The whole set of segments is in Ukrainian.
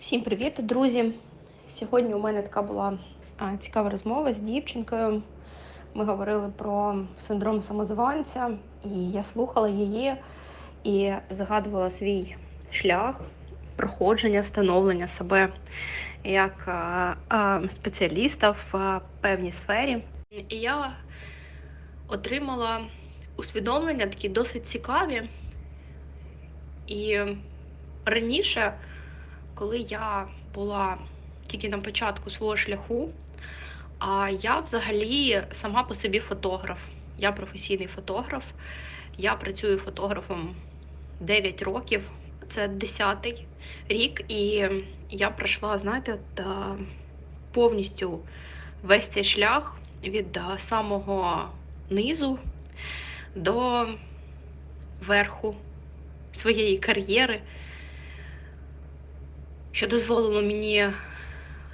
Всім привіт, друзі! Сьогодні у мене така була цікава розмова з дівчинкою. Ми говорили про синдром самозванця, і я слухала її і згадувала свій шлях проходження, становлення себе як спеціаліста в певній сфері. І я отримала усвідомлення такі досить цікаві. І раніше коли я була тільки на початку свого шляху, а я взагалі сама по собі фотограф. Я професійний фотограф. Я працюю фотографом 9 років, це 10-й рік, і я пройшла, знаєте, повністю весь цей шлях від самого низу до верху своєї кар'єри що дозволило мені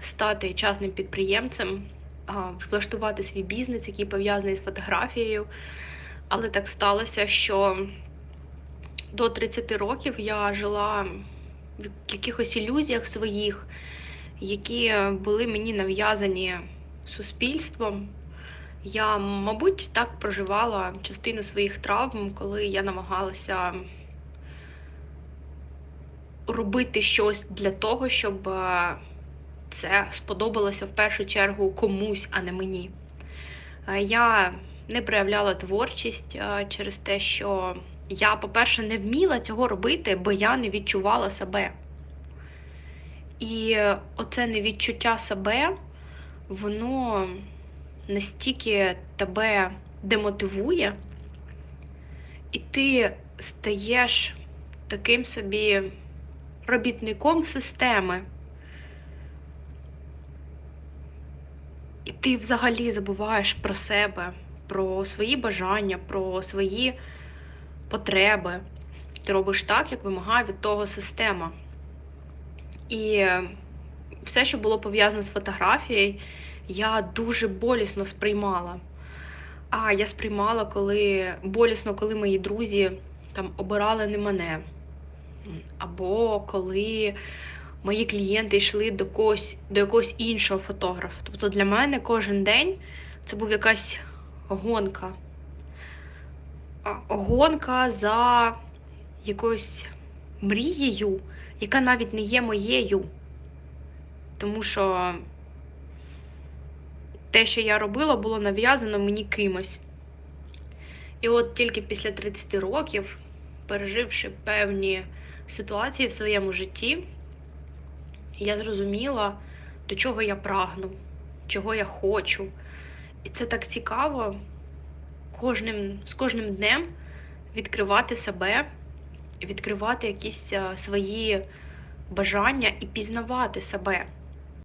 стати частним підприємцем, влаштувати свій бізнес, який пов'язаний з фотографією. Але так сталося, що до 30 років я жила в якихось ілюзіях своїх, які були мені нав'язані суспільством. Я, мабуть, так проживала частину своїх травм, коли я намагалася робити щось для того, щоб е, це сподобалося в першу чергу комусь, а не мені. Е, Я не проявляла творчість е, через те, що я, по-перше, не вміла цього робити, бо я не відчувала себе. І оце невідчуття себе, воно настільки тебе демотивує, і ти стаєш таким собі робітником системи. І ти взагалі забуваєш про себе, про свої бажання, про свої потреби. Ти робиш так, як вимагає від того система. І все, що було пов'язане з фотографією, я дуже болісно сприймала. А я сприймала, коли болісно, коли мої друзі там обирали не мене. Або коли мої клієнти йшли до когось, до якогось іншого фотографа. Тобто для мене кожен день це був якась гонка. Гонка за якоюсь мрією, яка навіть не є моєю. Тому що те, що я робила, було нав'язано мені кимось. І от тільки після 30 років, переживши певні ситуації в своєму житті, я зрозуміла, до чого я прагну, чого я хочу. І це так цікаво кожним, з кожним днем відкривати себе, відкривати якісь свої бажання і пізнавати себе.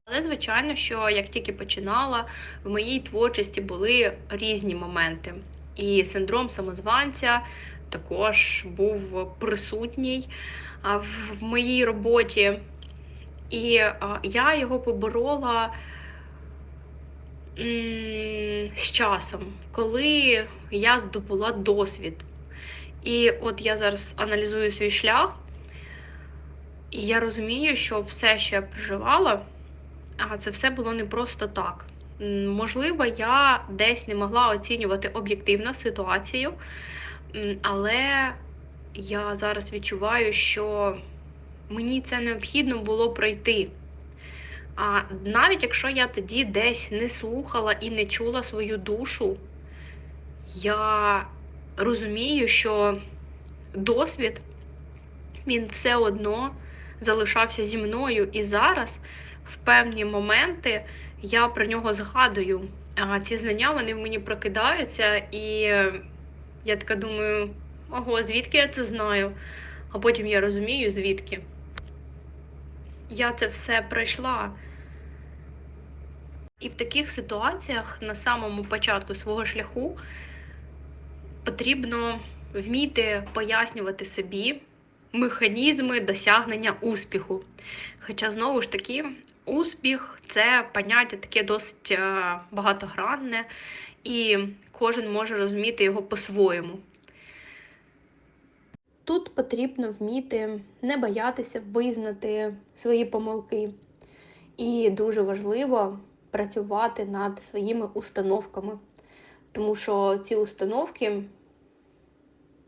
Але, звичайно, що як тільки починала, в моїй творчості були різні моменти. І синдром самозванця також був присутній в моїй роботі. І я його поборола з часом, коли я здобула досвід. І от я зараз аналізую свій шлях, і я розумію, що все, що я проживала, це все було не просто так. Можливо, я десь не могла оцінювати об'єктивно ситуацію, але я зараз відчуваю, що мені це необхідно було пройти. А навіть якщо я тоді десь не слухала і не чула свою душу, я розумію, що досвід, він все одно залишався зі мною. І зараз, в певні моменти, я про нього згадую. А ці знання вони в мені прокидаються, і я така думаю. Ого, звідки я це знаю? А потім я розумію, звідки. Я це все пройшла. І в таких ситуаціях на самому початку свого шляху потрібно вміти пояснювати собі механізми досягнення успіху. Хоча, знову ж таки, успіх це поняття таке досить багатогранне, і кожен може розуміти його по-своєму. Тут потрібно вміти не боятися визнати свої помилки. І дуже важливо працювати над своїми установками. Тому що ці установки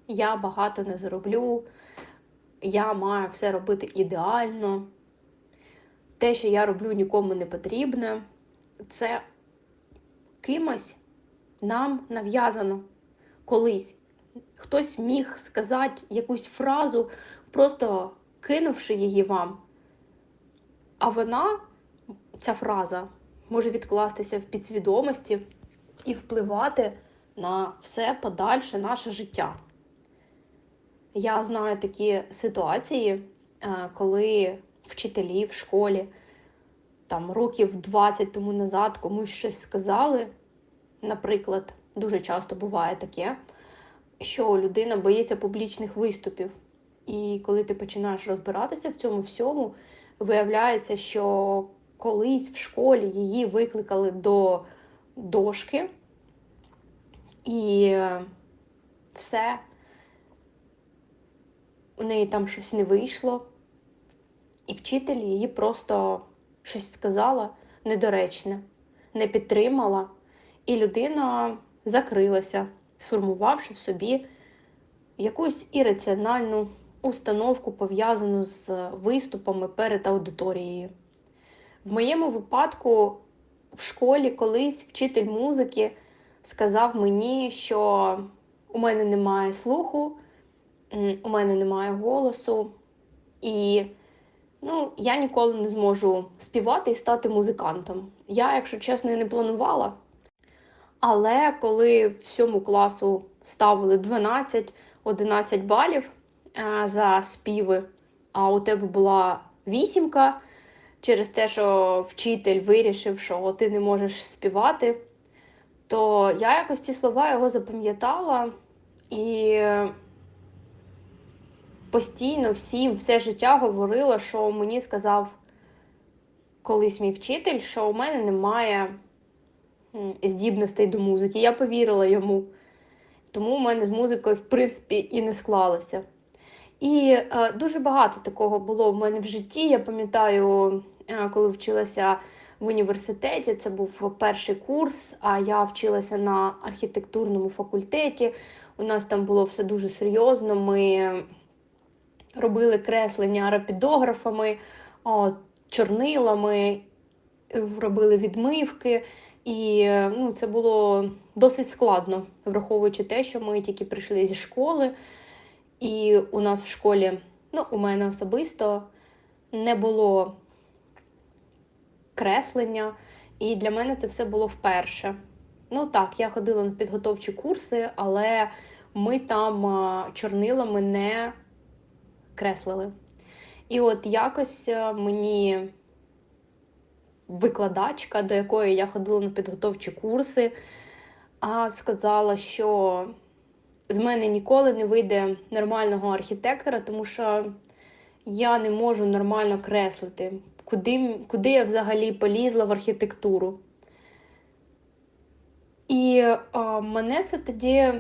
я багато не зароблю, я маю все робити ідеально. Те, що я роблю, нікому не потрібне, це кимось нам нав'язано колись. Хтось міг сказати якусь фразу, просто кинувши її вам. А вона, ця фраза, може відкластися в підсвідомості і впливати на все подальше наше життя. Я знаю такі ситуації, е, коли вчителі в школі там років 20 тому назад комусь щось сказали. Наприклад, дуже часто буває таке, що людина боїться публічних виступів. І коли ти починаєш розбиратися в цьому всьому, виявляється, що колись в школі її викликали до дошки, і все, у неї там щось не вийшло, і вчитель її просто щось сказала недоречне, не підтримала, і людина закрилася, сформувавши в собі якусь ірраціональну установку, пов'язану з виступами перед аудиторією. В моєму випадку в школі колись вчитель музики сказав мені, що у мене немає слуху, у мене немає голосу, і ну, я ніколи не зможу співати і стати музикантом. Я, якщо чесно, не планувала. Але коли всьому класу ставили 12-11 балів за співи, а у тебе була вісімка через те, що вчитель вирішив, що ти не можеш співати, то я якось ці слова його запам'ятала і постійно всім все життя говорила, що мені сказав колись мій вчитель, що у мене немає здібностей до музики. Я повірила йому. Тому у мене з музикою, в принципі, і не склалося. І е, дуже багато такого було в мене в житті. Я пам'ятаю, е, коли вчилася в університеті, це був перший курс, а я вчилася на архітектурному факультеті. У нас там було все дуже серйозно. Ми робили креслення рапідографами, о, чорнилами, робили відмивки. І ну, це було досить складно, враховуючи те, що ми тільки прийшли зі школи, і у нас в школі, ну, у мене особисто не було креслення, і для мене це все було вперше. Ну так, я ходила на підготовчі курси, але ми там чорнилами не креслили. І от якось мені викладачка, до якої я ходила на підготовчі курси, а сказала, що з мене ніколи не вийде нормального архітектора, тому що я не можу нормально креслити. Куди, куди я взагалі полізла в архітектуру? І а, мене це тоді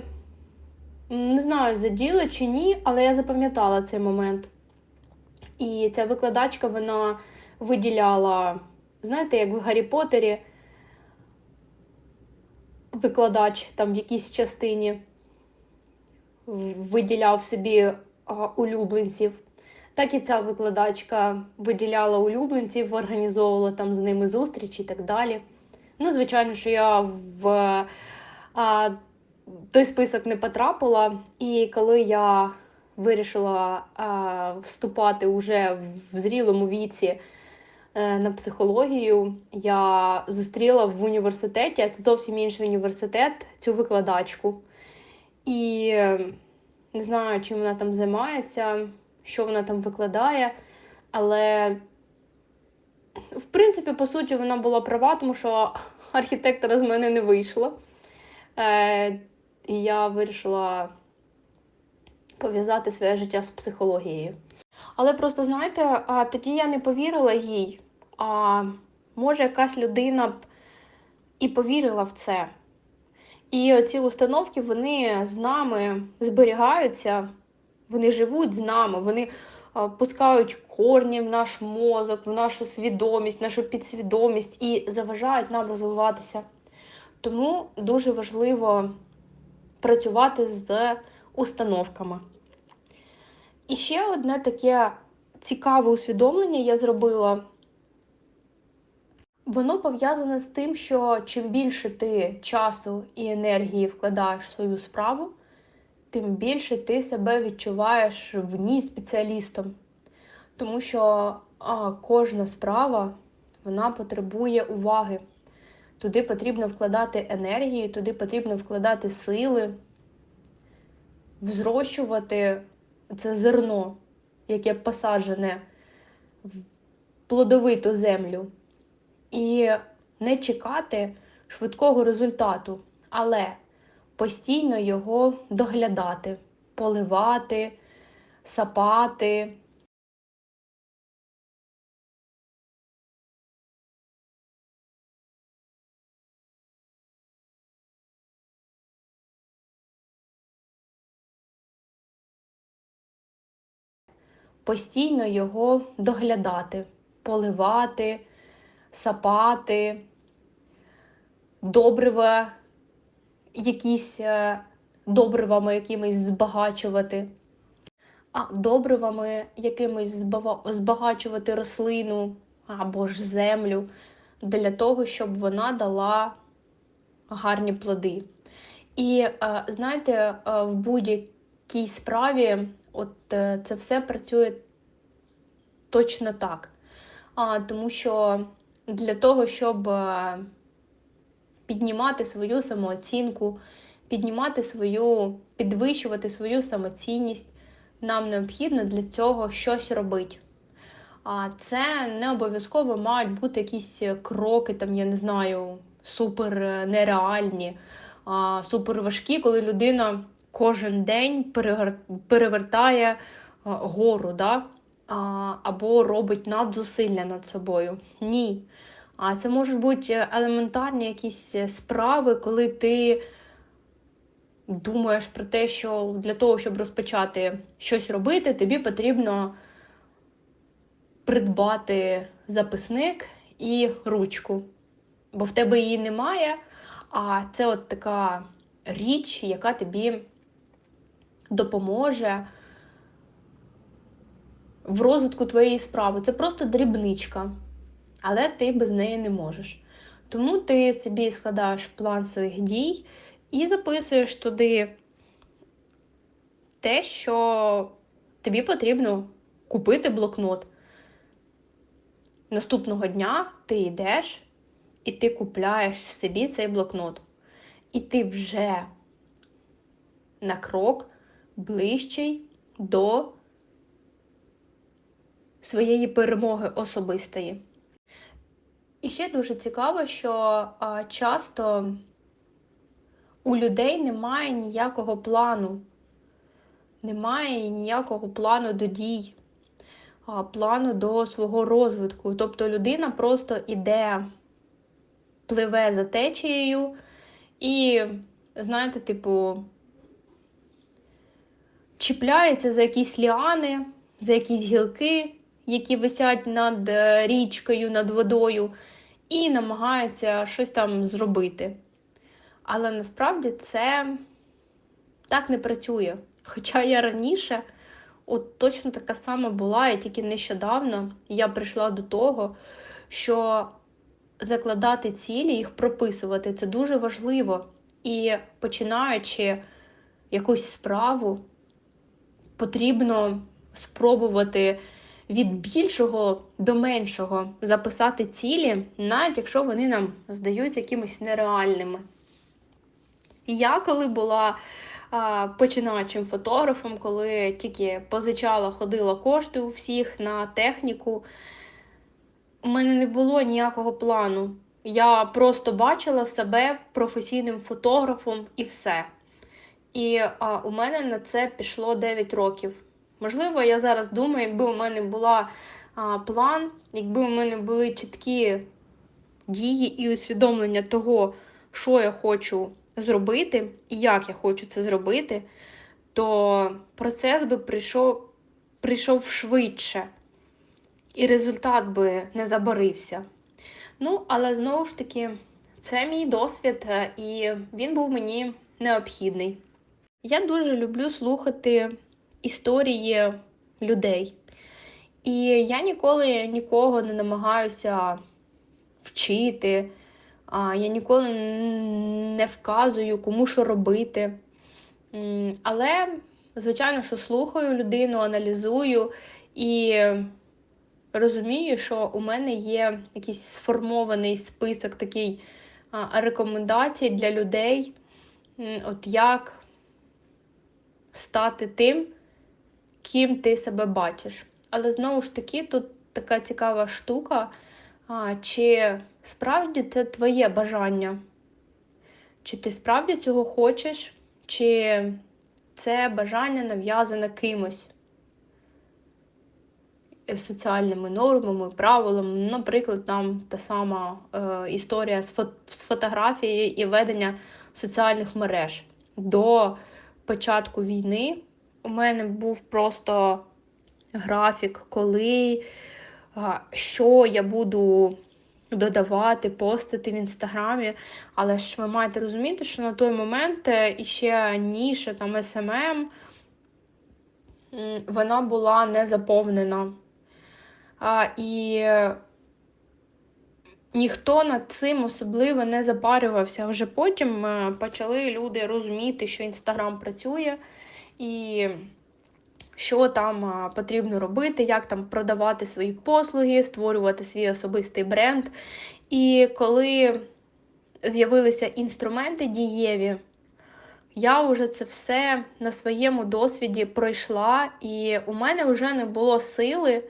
не знаю, заділо чи ні, але я запам'ятала цей момент. І ця викладачка вона виділяла Знаєте, як в Гаррі Поттері викладач там в якійсь частині виділяв собі улюбленців. Так і ця викладачка виділяла улюбленців, організовувала там з ними зустрічі і так далі. Ну, звичайно, що я в а, той список не потрапила, і коли я вирішила а, вступати уже в зрілому віці на психологію я зустріла в університеті, а це зовсім інший університет, цю викладачку. І не знаю, чим вона там займається, що вона там викладає, але, в принципі, по суті, вона була права, тому що архітектора з мене не вийшло. Е, І я вирішила пов'язати своє життя з психологією. Але просто, знаєте, тоді я не повірила їй, а може якась людина б і повірила в це. І ці установки вони з нами зберігаються Вони живуть з нами, вони пускають корні в наш мозок, в нашу свідомість, нашу підсвідомість і заважають нам розвиватися. Тому дуже важливо працювати з установками. І ще одне таке цікаве усвідомлення я зробила. Воно пов'язане з тим, що чим більше ти часу і енергії вкладаєш в свою справу, тим більше ти себе відчуваєш в ній спеціалістом. Тому що а, кожна справа вона потребує уваги. Туди потрібно вкладати енергію, туди потрібно вкладати сили, взрощувати це зерно, яке посаджене в плодовиту землю. І не чекати швидкого результату, але постійно його доглядати, поливати, сапати. Постійно його доглядати, поливати, сапати, добрива, якісь е, добривами якимись збагачувати, а добривами якимись збагачувати рослину або ж землю для того, щоб вона дала гарні плоди. І е, знаєте, е, в будь-якій справі от це все працює точно так. А, Тому що для того, щоб е, піднімати свою самооцінку, піднімати свою, підвищувати свою самоцінність, нам необхідно для цього щось робити. А це не обов'язково мають бути якісь кроки, там, я не знаю, супер нереальні, супер важкі, коли людина кожен день перевертає гору, да? Або робить надзусилля над собою. Ні. А це можуть бути елементарні якісь справи, коли ти думаєш про те, що для того, щоб розпочати щось робити, тобі потрібно придбати записник і ручку. Бо в тебе її немає, а це от така річ, яка тобі допоможе в розвитку твоєї справи. Це просто дрібничка, але ти без неї не можеш. Тому ти собі складаєш план своїх дій і записуєш туди те, що тобі потрібно купити блокнот. Наступного дня ти йдеш і ти купляєш собі цей блокнот. І ти вже на крок ближчий до своєї перемоги особистої. І ще дуже цікаво, що часто у людей немає ніякого плану, немає ніякого плану до дій, плану до свого розвитку. Тобто людина просто іде, пливе за течією і, знаєте, типу, чіпляється за якісь ліани, за якісь гілки, які висять над е, річкою, над водою, і намагається щось там зробити. Але насправді це так не працює. Хоча я раніше от точно така сама була, і тільки нещодавно я прийшла до того, що закладати цілі, їх прописувати це дуже важливо. І починаючи якусь справу, потрібно спробувати від більшого до меншого записати цілі, навіть якщо вони нам здаються якимись нереальними. Я коли була а, починаючим фотографом, коли тільки позичала, ходила кошти у всіх на техніку, у мене не було ніякого плану. Я просто бачила себе професійним фотографом і все. І а, у мене на це пішло 9 років. Можливо, я зараз думаю, якби у мене була а, план, якби у мене були чіткі дії і усвідомлення того, що я хочу зробити і як я хочу це зробити, то процес би прийшов, прийшов швидше, і результат би не забарився. Ну, але знову ж таки, це мій досвід, е, і він був мені необхідний. Я дуже люблю слухати історії людей. І я ніколи нікого не намагаюся вчити, я ніколи не вказую, кому що робити. Але, звичайно, що слухаю людину, аналізую і розумію, що у мене є якийсь сформований список такий рекомендацій для людей, от як стати тим, ким ти себе бачиш. Але знову ж таки, тут така цікава штука, а, чи справді це твоє бажання? Чи ти справді цього хочеш, чи це бажання нав'язане кимось? Е, Соціальними нормами, правилами, наприклад, там та сама е, історія з, фо- з фотографії і ведення соціальних мереж. До початку війни у мене був просто графік, коли що я буду додавати, постити в інстаграмі. Але ж ви маєте розуміти, що на той момент е, іще ніша там SMM, м, вона була не заповнена. І е, ніхто над цим особливо не запарювався. Вже потім е, почали люди розуміти, що інстаграм працює, і що там потрібно робити, як там продавати свої послуги, створювати свій особистий бренд. І коли з'явилися інструменти дієві, я вже це все на своєму досвіді пройшла, і у мене вже не було сили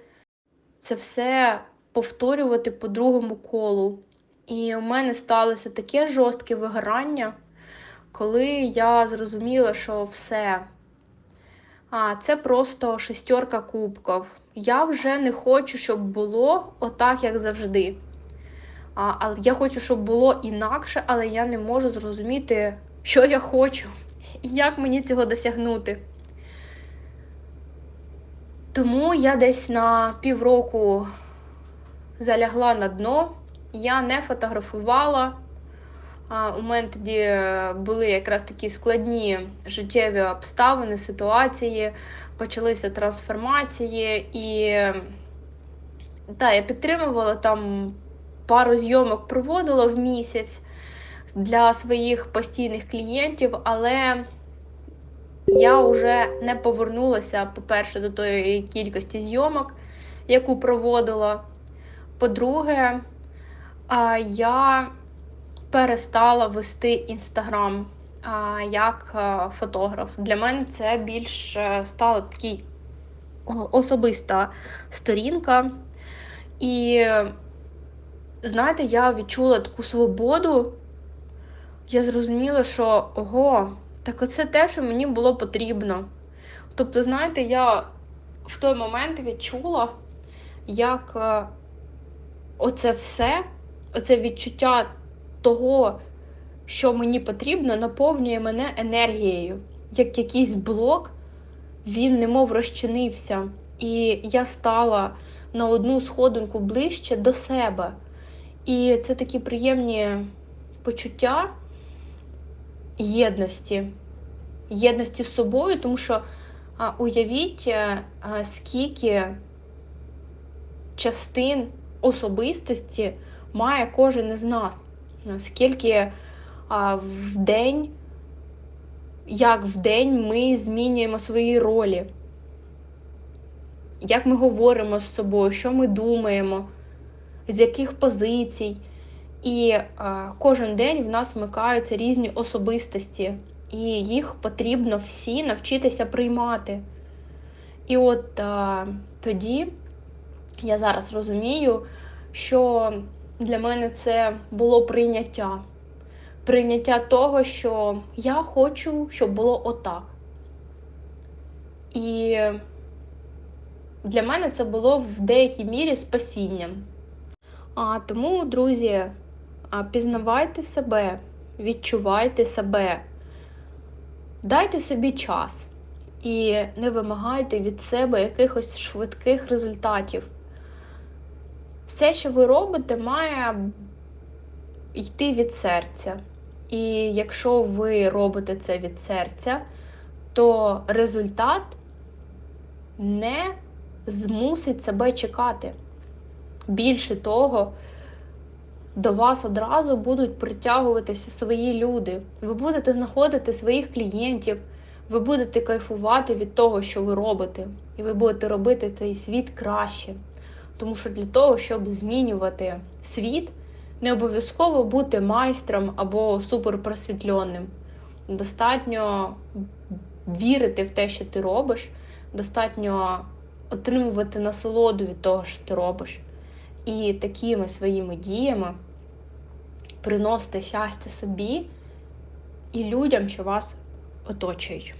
це все повторювати по другому колу. І у мене сталося таке жорстке вигорання, коли я зрозуміла, що все. А, це просто шестерка кубків. Я вже не хочу, щоб було отак, як завжди. А, я хочу, щоб було інакше, але я не можу зрозуміти, що я хочу і як мені цього досягнути. Тому я десь на півроку залягла на дно, я не фотографувала. У мене тоді е, були якраз такі складні життєві обставини, ситуації, почалися трансформації, і та, я підтримувала там пару зйомок проводила в місяць для своїх постійних клієнтів, але я вже не повернулася, по-перше, до тої кількості зйомок, яку проводила. По-друге, я перестала вести інстаграм як фотограф. Для мене це більш е, стала такий особиста сторінка. І знаєте, я відчула таку свободу. Я зрозуміла, що ого, так оце те, що мені було потрібно. Тобто, знаєте, я в той момент відчула, як е, оце все, оце відчуття того, що мені потрібно, наповнює мене енергією. Як якийсь блок, він немов розчинився. І я стала на одну сходинку ближче до себе. І це такі приємні почуття єдності, єдності з собою, тому що а, уявіть, а, скільки частин особистості має кожен із нас, скільки а, в день, як в день ми змінюємо свої ролі, як ми говоримо з собою, що ми думаємо, з яких позицій. І е, кожен день в нас вмикаються різні особистості, і їх потрібно всі навчитися приймати. І от е, тоді я зараз розумію, що для мене це було прийняття. Прийняття того, що я хочу, щоб було отак. І для мене це було в деякій мірі спасінням. А тому, друзі, пізнавайте себе, відчувайте себе, дайте собі час. і не вимагайте від себе якихось швидких результатів. Все, що ви робите, має йти від серця. І якщо ви робите це від серця, то результат не змусить себе чекати. Більше того, до вас одразу будуть притягуватися свої люди. Ви будете знаходити своїх клієнтів, ви будете кайфувати від того, що ви робите, і ви будете робити цей світ краще. Тому що для того, щоб змінювати світ, не обов'язково бути майстром або суперпросвітленним. Достатньо вірити в те, що ти робиш, достатньо отримувати насолоду від того, що ти робиш. І такими своїми діями приносити щастя собі і людям, що вас оточують.